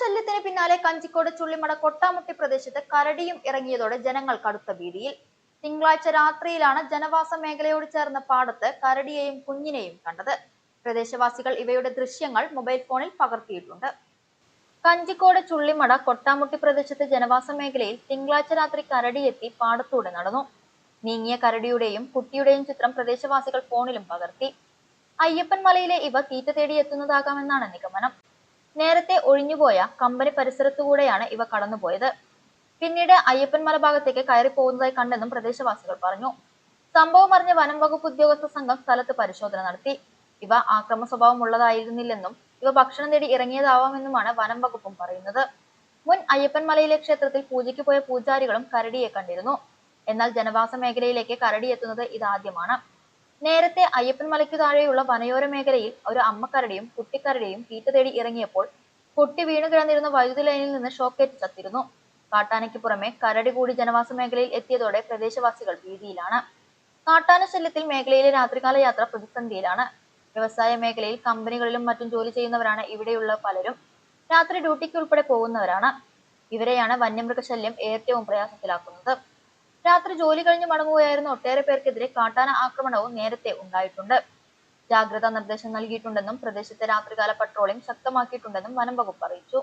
ശല്യത്തിന് പിന്നാലെ കഞ്ചിക്കോട് ചുള്ളിമട കൊട്ടാമുട്ടി പ്രദേശത്ത് കരടിയും ഇറങ്ങിയതോടെ ജനങ്ങൾ കടുത്ത ഭീതിയിൽ. തിങ്കളാഴ്ച രാത്രിയിലാണ് ജനവാസ മേഖലയോട് ചേർന്ന പാടത്ത് കരടിയെയും കുഞ്ഞിനെയും കണ്ടത്. പ്രദേശവാസികൾ ഇവയുടെ ദൃശ്യങ്ങൾ മൊബൈൽ ഫോണിൽ പകർത്തിയിട്ടുണ്ട്. കഞ്ചിക്കോട് ചുള്ളിമട കൊട്ടാമുട്ടി പ്രദേശത്തെ ജനവാസ മേഖലയിൽ തിങ്കളാഴ്ച രാത്രി കരടിയെത്തി പാടത്തൂടെ നടന്നു. നീങ്ങിയ കരടിയുടെയും കുട്ടിയുടെയും ചിത്രം പ്രദേശവാസികൾ ഫോണിലും പകർത്തി. അയ്യപ്പൻ മലയിലെ ഇവ തീറ്റ തേടി എത്തുന്നതാകാമെന്നാണ് നിഗമനം. നേരത്തെ ഒഴിഞ്ഞുപോയ കമ്പനി പരിസരത്തുകൂടെയാണ് ഇവ കടന്നുപോയത്. പിന്നീട് അയ്യപ്പൻമല ഭാഗത്തേക്ക് കയറി പോകുന്നതായി കണ്ടെന്നും പ്രദേശവാസികൾ പറഞ്ഞു. സംഭവം അറിഞ്ഞ വനം വകുപ്പ് ഉദ്യോഗസ്ഥ സംഘം സ്ഥലത്ത് പരിശോധന നടത്തി. ഇവ ആക്രമ സ്വഭാവമുള്ളതായിരുന്നില്ലെന്നും ഇവ ഭക്ഷണം തേടി ഇറങ്ങിയതാവാമെന്നുമാണ് വനം വകുപ്പും പറയുന്നത്. മുൻ അയ്യപ്പൻമലയിലെ ക്ഷേത്രത്തിൽ പൂജയ്ക്ക് പോയ പൂജാരികളും കരടിയെ കണ്ടിരുന്നു. എന്നാൽ ജനവാസ മേഖലയിലേക്ക് കരടി എത്തുന്നത് ഇതാദ്യമാണ്. നേരത്തെ അയ്യപ്പൻ മലയ്ക്കു താഴെയുള്ള വനയോര മേഖലയിൽ ഒരു അമ്മക്കരടിയും കുട്ടിക്കരടിയും തീറ്റ തേടി ഇറങ്ങിയപ്പോൾ കുട്ടി വീണു കിടന്നിരുന്ന വൈദ്യുതി ലൈനിൽ നിന്ന് ഷോക്കേറ്റ് ചത്തിരുന്നു. കാട്ടാനയ്ക്ക് പുറമെ കരടി കൂടി ജനവാസ മേഖലയിൽ എത്തിയതോടെ പ്രദേശവാസികൾ ഭീതിയിലാണ്. കാട്ടാന ശല്യത്തിൽ മേഖലയിലെ രാത്രികാല യാത്ര പ്രതിസന്ധിയിലാണ്. വ്യവസായ മേഖലയിൽ കമ്പനികളിലും മറ്റും ജോലി ചെയ്യുന്നവരാണ് ഇവിടെയുള്ള പലരും. രാത്രി ഡ്യൂട്ടിക്ക് ഉൾപ്പെടെ പോകുന്നവരാണ്. ഇവരെയാണ് വന്യമൃഗശല്യം ഏറ്റവും പ്രയാസത്തിലാക്കുന്നത്. രാത്രി ജോലി കഴിഞ്ഞ് മടങ്ങുകയായിരുന്ന ഒട്ടേറെ പേർക്കെതിരെ കാട്ടാന ആക്രമണവും നേരത്തെ ഉണ്ടായിട്ടുണ്ട്. ജാഗ്രതാ നിർദ്ദേശം നൽകിയിട്ടുണ്ടെന്നും പ്രദേശത്തെ രാത്രികാല പട്രോളിംഗ് ശക്തമാക്കിയിട്ടുണ്ടെന്നും വനം വകുപ്പ് അറിയിച്ചു.